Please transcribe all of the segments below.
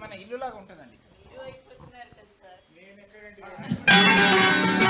మన ఇల్లు లాగా ఉంటుందండి నేను ఎక్కడండి గోగులు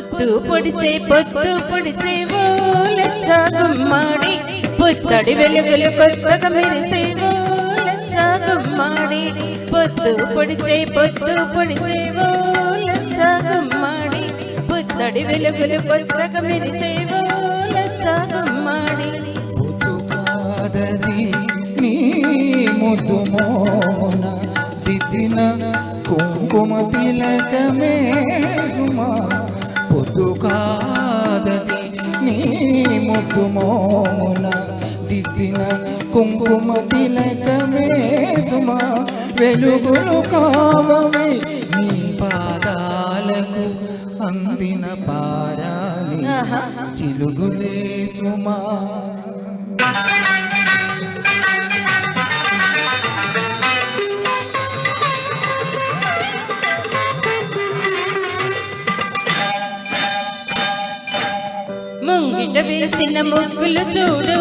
పొత్తు పొడిచే పొత్తు పొడిచే ఓలచ్చ గుమ్మాడి పుత్తడి వెలుగులు కొత్తగా మెరిసే ఓలచ్చ గుమ్మాడి పొత్తు పొడిచే పొత్తు పొడిచే ఓలచ్చ గుమ్మాడి పుత్తడి వెలుగులు కొత్తగా మెరిసే ఓలచ్చ గుమ్మాడి పొద్దు నీ ముద్దు మోన దిదిన కుంకుమ తిలకమే సుమా ముద్దు మోన దిద్దిన కుంకుమ తిలకమే సుమా వెలుగులు కావవి నీ పాదాలకు అందిన పారాని చిలుగులే సుమా. ముంగిట వేసిన ముగ్గులు చూడు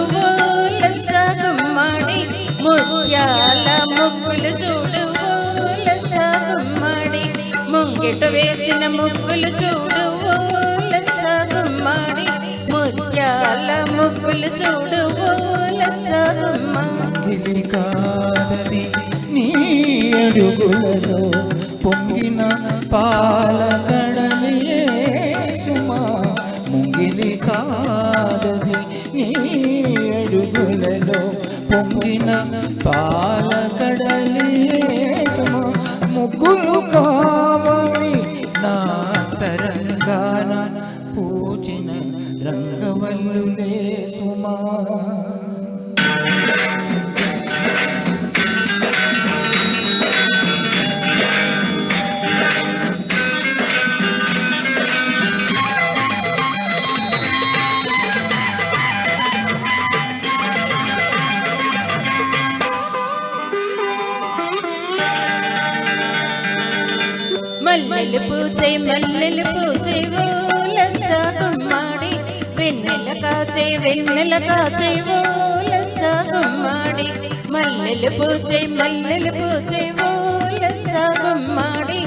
లచ్చాగుమ్మాడి ముత్యాల ముగ్గులు చూడు లచ్చాగుమ్మాడి ముంగిట వేసిన ముగ్గులు చూడు లచ్చాగుమ్మాడి ముత్యాల ముగ్గులు చూడు ఓ కాదది నీ అడుగులలో పొంగిన పాల పొంగిన పాల ముగ్గులు కావవి నా తరంగాన పూచిన రంగవల్లులే సుమా. మల్లెలు పూచే మల్లెలు పూచే ఓ లచ్చ గుమ్మాడి వెన్నెల కాచే వెన్నెల కాచే ఓ లచ్చ గుమ్మాడి మల్లెలు పూచే మల్లెలు పూచే ఓ లచ్చ గుమ్మాడి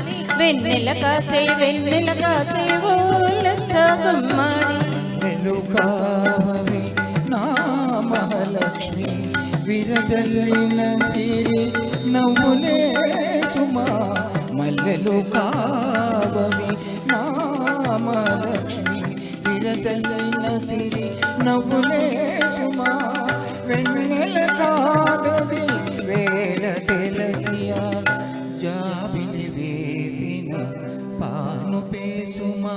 విరజల్లిన సిరి నవ్వులే సుమా మల్లెలు కావవి నామలక్ష్మి విరజల్లిన సిరి నవ్వులే సుమా వెన్నెల కాదవి వేల తెలసియా. జాబిలి వేసిన పాను పేసుమా